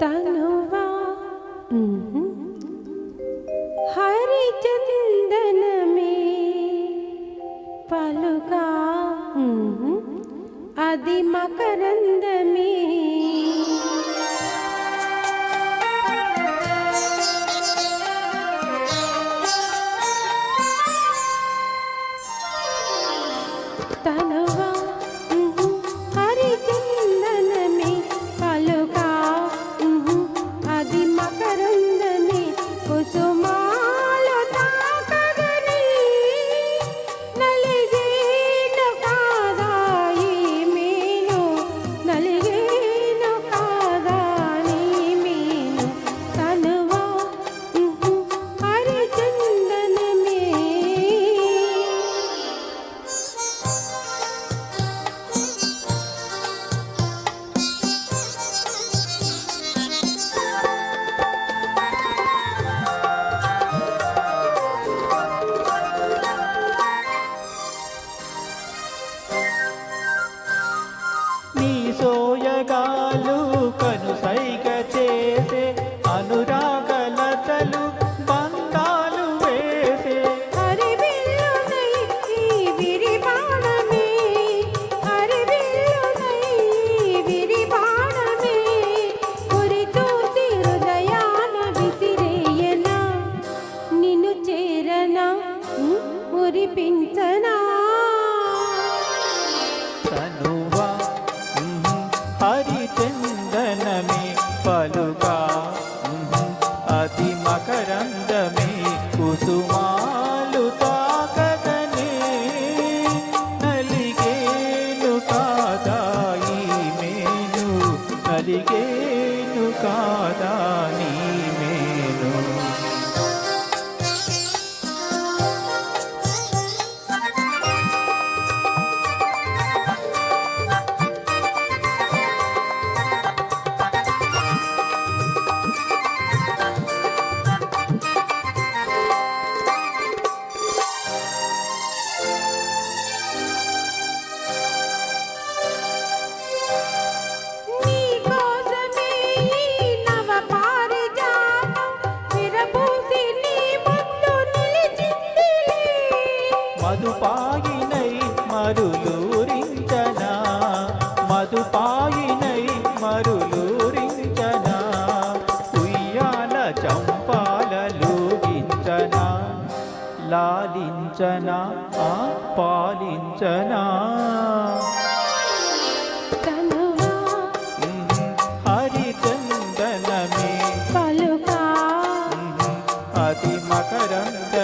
తనువా హరిచందనమే పలుగా అది మకరంద నీ సోయగాలు కనుసైగ చేసే అనురాగలతలు బంధాలు వేసే. నిన్ను చేరనా మురిపించనా చందనమే పలుగా. ఉహు, అతి మకరందమే మధుపాయినై మరులూరించనా? మధుపాయినై మరులూరించనా? ఉయ్యాల చంపాలూగించనా లాలించనా? పాలించనా హరిచందనమే. అతి మకరంద